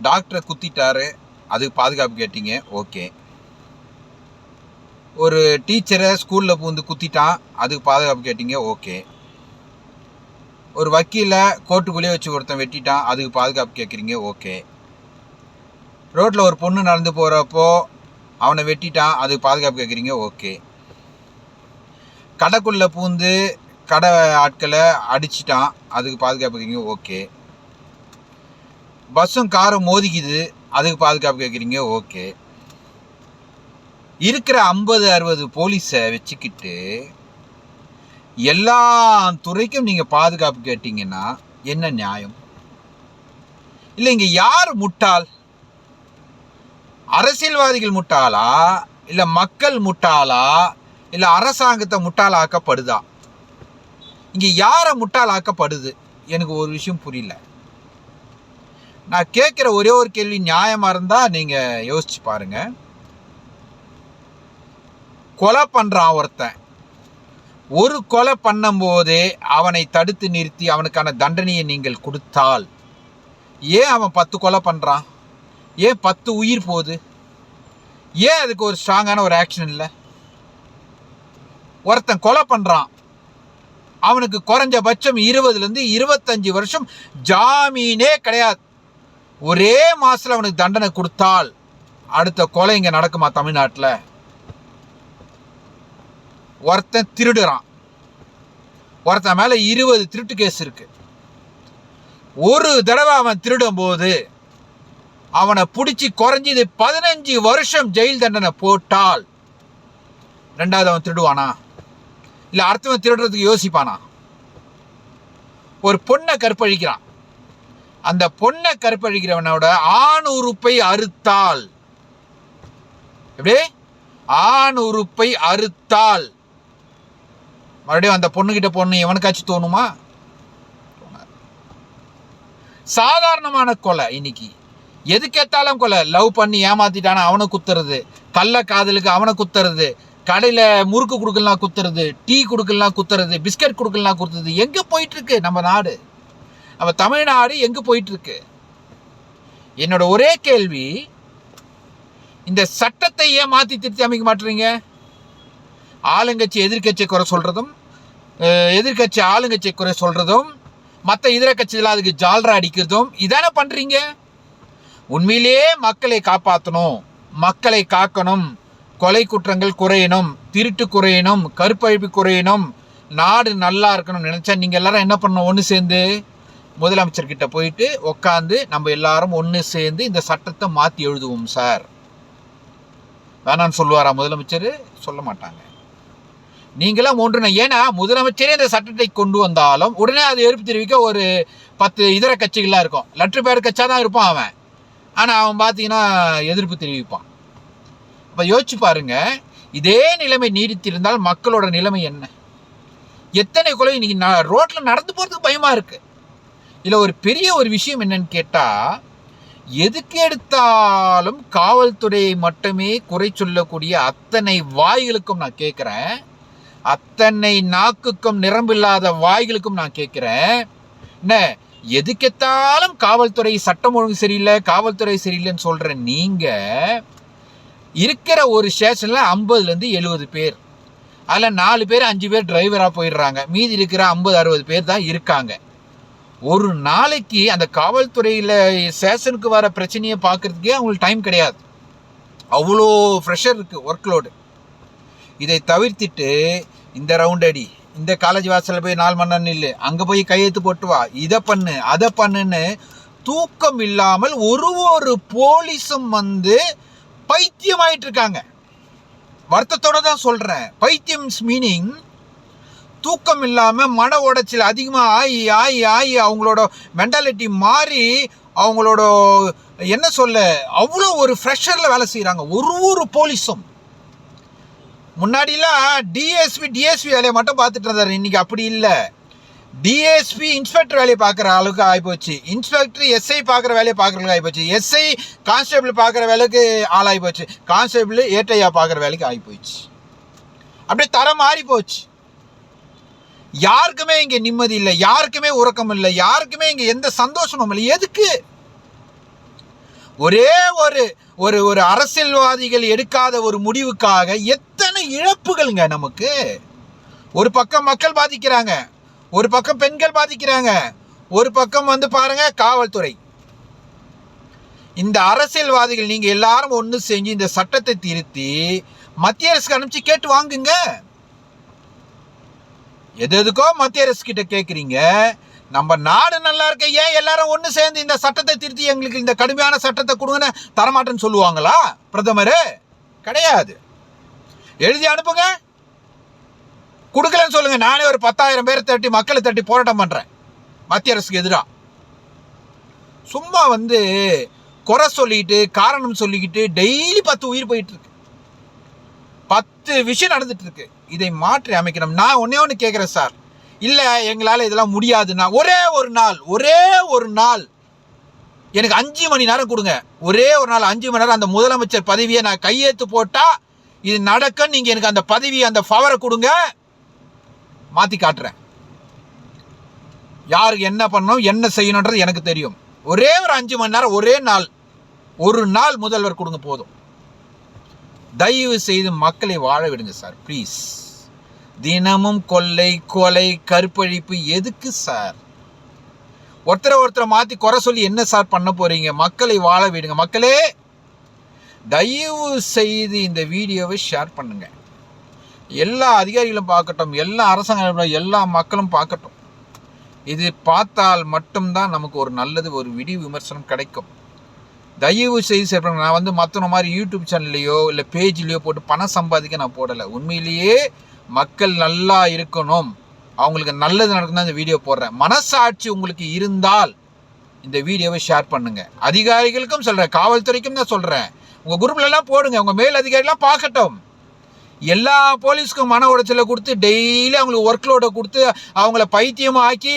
டாக்டரை குத்திட்டாரு அதுக்கு பாதுகாப்பு கேட்டீங்க ஓகே. ஒரு டீச்சரை ஸ்கூலில் பூந்து குத்திட்டான் அதுக்கு பாதுகாப்பு கேட்டீங்க ஓகே. ஒரு வக்கீலை கோர்ட்டுக்குள்ளேயே வச்சு ஒருத்தன் வெட்டிட்டான் அதுக்கு பாதுகாப்பு கேட்குறீங்க ஓகே. ரோட்டில் ஒரு பொண்ணு நடந்து போகிறப்போ அவனை வெட்டிட்டான் அதுக்கு பாதுகாப்பு கேட்குறீங்க ஓகே. கடைக்குள்ளே பூந்து கடை ஆட்களை அடிச்சிட்டான் அதுக்கு பாதுகாப்பு கேட்குறீங்க ஓகே. பஸ்ஸும் காரும் மோதிக்குது. அதுக்கு பாதுகாப்பு கேட்குறீங்க ஓகே. இருக்கிற ஐம்பது அறுபது போலீஸை வச்சுக்கிட்டு எல்லா துறைக்கும் நீங்கள் பாதுகாப்பு கேட்டிங்கன்னா என்ன நியாயம்? இல்லை இங்கே யார் முட்டாள்? அரசியல்வாதிகள் முட்டாளா? இல்லை மக்கள் முட்டாளா? இல்லை அரசாங்கத்தை முட்டாளாக்கப்படுதா? இங்கே யாரை முட்டாளாக்கப்படுது? எனக்கு ஒரு விஷயம் புரியல. நான் கேட்குற ஒரே ஒரு கேள்வி நியாயமாக இருந்தால் நீங்கள் யோசிச்சு பாருங்க. கொலை பண்ணுறான் ஒருத்தன். ஒரு கொலை பண்ணும்போதே அவனை தடுத்து நிறுத்தி அவனுக்கான தண்டனையை நீங்கள் கொடுத்தால் ஏன் அவன் பத்து கொலை பண்ணுறான் ஏன் பத்து உயிர் போகுது? ஏன் அதுக்கு ஒரு ஸ்ட்ராங்கான ஒரு ஆக்ஷன் இல்லை? ஒருத்தன் கொலை பண்ணுறான் அவனுக்கு குறைஞ்சபட்சம் இருபதுலேருந்து இருபத்தஞ்சி வருஷம் ஜாமீனே கிடையாது. ஒரே மாசத்துல அவனுக்கு தண்டனை கொடுத்தால் அடுத்த கொலை இங்க நடக்குமா தமிழ்நாட்டில்? ஒருத்தன் திருடுறான். ஒருத்தன் மேல இருபது திருட்டு கேஸ் இருக்கு. ஒரு தடவை அவன் திருடும் போது அவனை பிடிச்சி குறைஞ்சது பதினஞ்சு வருஷம் ஜெயில் தண்டனை போட்டால் ரெண்டாவது அவன் திருடுவானா? இல்லை அடுத்தவன் திருடுறதுக்கு யோசிப்பானா? ஒரு பொண்ணை கற்பழிக்கிறான். அந்த பொண்ணை கற்பழிக்கிறவனோட ஆண் உறுப்பை அறுத்தால். எப்படி? ஆண் உறுப்பை அறுத்தால். மறுபடியும் அந்த பொண்ணுகிட்ட பொண்ணு எவனுக்காச்சும் தோணுமா? சாதாரணமான கொலை இன்னைக்கு. எதுக்கேத்தாலும் கொலை. லவ் பண்ணி ஏமாத்திட்டானா அவனை குத்துறது. கள்ள காதலுக்கு அவனை குத்துறது. கடையில் முறுக்கு கொடுக்கலாம் குத்துறது. டீ கொடுக்கலாம் குத்துறது. பிஸ்கட் கொடுக்கலாம் குத்துறது. எங்கே போயிட்டு இருக்கு நம்ம நாடு? நம்ம தமிழ்நாடு எங்கே போயிட்டு இருக்கு என்னோட ஒரே கேள்வி இந்த சட்டத்தை ஏன் மாற்றி திருத்தி அமைக்க மாட்டுறீங்க ஆளுங்கட்சி எதிர்க்கட்சி குறை சொல்கிறதும் எதிர்க்கட்சி ஆளுங்கட்சி குறை சொல்கிறதும் மற்ற இதர கட்சிகள் அதுக்கு ஜால்ரா அடிக்கிறதும் இதானே பண்ணுறீங்க உண்மையிலேயே மக்களை காப்பாற்றணும் மக்களை காக்கணும் கொலை குற்றங்கள் குறையணும் திருட்டு குறையணும் கருப்பழிப்பு குறையணும் நாடு நல்லா இருக்கணும்னு நினச்சா நீங்கள் எல்லாரும் என்ன பண்ணணும் ஒன்று சேர்ந்து? முதலமைச்சர்கிட்ட போயிட்டு உட்காந்து நம்ம எல்லாரும் ஒன்று சேர்ந்து இந்த சட்டத்தை மாற்றி எழுதுவோம் சார். வேணான்னு சொல்லுவாரா முதலமைச்சர்? சொல்ல மாட்டாங்க. நீங்களாம் ஒன்றுன ஏன்னா முதலமைச்சரே இந்த சட்டத்தை கொண்டு வந்தாலும் உடனே அது எதிர்ப்பு தெரிவிக்க ஒரு பத்து இதர கட்சிகளாக இருக்கும். லெட்ரு பேர் கட்சா தான் இருப்பான் அவன். ஆனால் அவன் பார்த்தீங்கன்னா எதிர்ப்பு தெரிவிப்பான். அப்போ யோசிச்சு பாருங்க இதே நிலைமை நீடித்திருந்தால் மக்களோட நிலைமை என்ன? எத்தனை கொலை இன்னைக்கு நான் ரோட்டில் நடந்து போகிறதுக்கு பயமாக இருக்குது இதில் ஒரு பெரிய ஒரு விஷயம் என்னன்னு கேட்டால் எதுக்கு எடுத்தாலும் காவல்துறையை மட்டுமே குறை சொல்லக்கூடிய அத்தனை வாய்களுக்கும் நான் கேட்குறேன் அத்தனை நாக்குக்கும் நிரம்பில்லாத வாய்களுக்கும் நான் கேட்குறேன் என்ன எதுக்கெத்தாலும் காவல்துறை சட்டம் ஒழுங்கு சரியில்லை காவல்துறை சரியில்லைன்னு சொல்கிற நீங்கள் இருக்கிற ஒரு ஸ்டேஷனில் ஐம்பதுலேருந்து எழுபது பேர். அதில் நாலு பேர் அஞ்சு பேர் டிரைவராக போயிடுறாங்க. மீதி இருக்கிற ஐம்பது அறுபது பேர் தான் இருக்காங்க. ஒரு நாளைக்கு அந்த காவல்துறையில் சேஷனுக்கு வர பிரச்சனையை பார்க்குறதுக்கே அவங்களுக்கு டைம் கிடையாது. அவ்வளோ ப்ரெஷர் இருக்குது ஒர்க்லோடு இதை தவிர்த்துட்டு இந்த ரவுண்ட் அடி இந்த காலேஜ் வாசலில் போய் நாலு மணி நேரம் நில்லு அங்கே போய் கையெழுத்து போட்டு வா இதை பண்ணு அதை பண்ணுன்னு தூக்கம் இல்லாமல் ஒரு ஒரு போலீஸும் வந்து பைத்தியமாயிட்டு இருக்காங்க. வருத்தத்தோட தான் சொல்கிறேன் பைத்தியம் மீனிங் தூக்கம் இல்லாமல் மன உடைச்சல் அதிகமாக ஆகி ஆகி ஆகி அவங்களோட மென்டாலிட்டி மாறி அவங்களோட என்ன சொல்ல அவ்வளோ ஒரு ஃப்ரெஷரில் வேலை செய்கிறாங்க ஒரு ஒரு போலீஸும். முன்னாடிலாம் டிஎஸ்பி டிஎஸ்பி வேலையை மட்டும் பார்த்துட்டு இருந்தார். இன்னைக்கு அப்படி இல்லை. டிஎஸ்பி இன்ஸ்பெக்டர் வேலையை பார்க்குற அளவுக்கு ஆகிப்போச்சு. இன்ஸ்பெக்டர் எஸ்ஐ பார்க்குற வேலையை பார்க்குறதுக்கு ஆகிப்போச்சு. எஸ்ஐ கான்ஸ்டபிள் பார்க்குற வேலைக்கு ஆளாகி போச்சு கான்ஸ்டபிள் ஏட்டையா பார்க்குற வேலைக்கு ஆகி அப்படியே தரம் மாறி போச்சு யாருக்குமே இங்கே நிம்மதி இல்லை யாருக்குமே உறக்கம் இல்லை யாருக்குமே இங்கே எந்த சந்தோஷமும் இல்லை. எதுக்கு? ஒரே ஒரு ஒரு ஒரு அரசியல்வாதிகள் எடுக்காத ஒரு முடிவுக்காக எத்தனை இழப்புகள்ங்க நமக்கு? ஒரு பக்கம் மக்கள் பாதிக்கிறாங்க ஒரு பக்கம் பெண்கள் பாதிக்கிறாங்க ஒரு பக்கம் வந்து பாருங்க காவல்துறை. இந்த அரசியல்வாதிகள் நீங்க எல்லாரும் ஒன்று செஞ்சு இந்த சட்டத்தை திருத்தி மத்திய அரசுக்கு அனுப்பிச்சு கேட்டு வாங்குங்க. எது எதுக்கோ மத்திய அரசு கிட்ட கேட்குறீங்க நம்ம நாடு நல்லா இருக்க ஏன் எல்லாரும் ஒன்று சேர்ந்து இந்த சட்டத்தை திருத்தி எங்களுக்கு இந்த கடுமையான சட்டத்தை கொடுங்கன்னு தரமாட்டேன்னு சொல்லுவாங்களா? பிரதமர் கிடையாது. எழுதி அனுப்புங்க. கொடுக்கலன்னு சொல்லுங்க. நானே ஒரு பத்தாயிரம் பேர் தட்டி மக்களை தட்டி போராட்டம் பண்ணுறேன் மத்திய அரசுக்கு எதிராக சும்மா வந்து குறை சொல்லிட்டு காரணம் சொல்லிக்கிட்டு டெய்லி பத்து உயிர் போயிட்டு இருக்கு. பத்து விஷயம் நடந்துட்டு இருக்கு இதை மாற்றி அமைக்கணும். நான் ஒன்னே ஒன்று கேட்குறேன் சார். இல்லை எங்களால் இதெல்லாம் முடியாதுன்னா ஒரே ஒரு நாள் ஒரே ஒரு நாள். எனக்கு அஞ்சு மணி நேரம் கொடுங்க. ஒரே ஒரு நாள் அஞ்சு மணி நேரம் அந்த முதலமைச்சர் பதவியை நான் கையெழுத்து போட்டால் இது நடக்க நீங்கள் எனக்கு அந்த பதவி அந்த பவரை கொடுங்க. மாற்றி காட்டுறேன். யாருக்கு என்ன பண்ணணும் என்ன செய்யணுன்றது எனக்கு தெரியும். ஒரே ஒரு அஞ்சு மணி நேரம் ஒரே நாள். ஒரு நாள் முதல்வர் கொடுங்க போதும். தயவு செய்து மக்களை வாழ விடுங்க சார் ப்ளீஸ் தினமும் கொள்ளை கொலை கற்பழிப்பு எதுக்கு சார்? ஒருத்தரை ஒருத்தரை மாற்றி குறை சொல்லி என்ன சார் பண்ண போறீங்க? மக்களை வாழ விடுங்க. மக்களே தயவு செய்து இந்த வீடியோவை ஷேர் பண்ணுங்க. எல்லா அதிகாரிகளும் பார்க்கட்டும் எல்லா அரசாங்க எல்லா மக்களும் பார்க்கட்டும். இது பார்த்தால் மட்டும்தான் நமக்கு ஒரு நல்லது ஒரு விடி விமர்சனம் கிடைக்கும். தயவு செய்து ஷேர் நான் வந்து மற்றவங்க மாதிரி யூடியூப் சேனல்லையோ இல்லை பேஜ்லேயோ போட்டு பணம் சம்பாதிக்க நான் போடலை. உண்மையிலேயே மக்கள் நல்லா இருக்கணும். அவங்களுக்கு நல்லது நடக்கணும் இந்த வீடியோ போடுறேன். மனசாட்சி உங்களுக்கு இருந்தால் இந்த வீடியோவை ஷேர் பண்ணுங்கள் அதிகாரிகளுக்கும் சொல்கிறேன் காவல்துறைக்கும் தான் சொல்கிறேன் உங்கள் குரூப்லலாம் போடுங்க. உங்கள் மேல் அதிகாரிலாம் பார்க்கட்டும். எல்லா போலீஸ்க்கும் மன உடைச்சலை கொடுத்து டெய்லி அவங்களுக்கு ஒர்க் லோடை கொடுத்து அவங்கள பைத்தியமாக ஆக்கி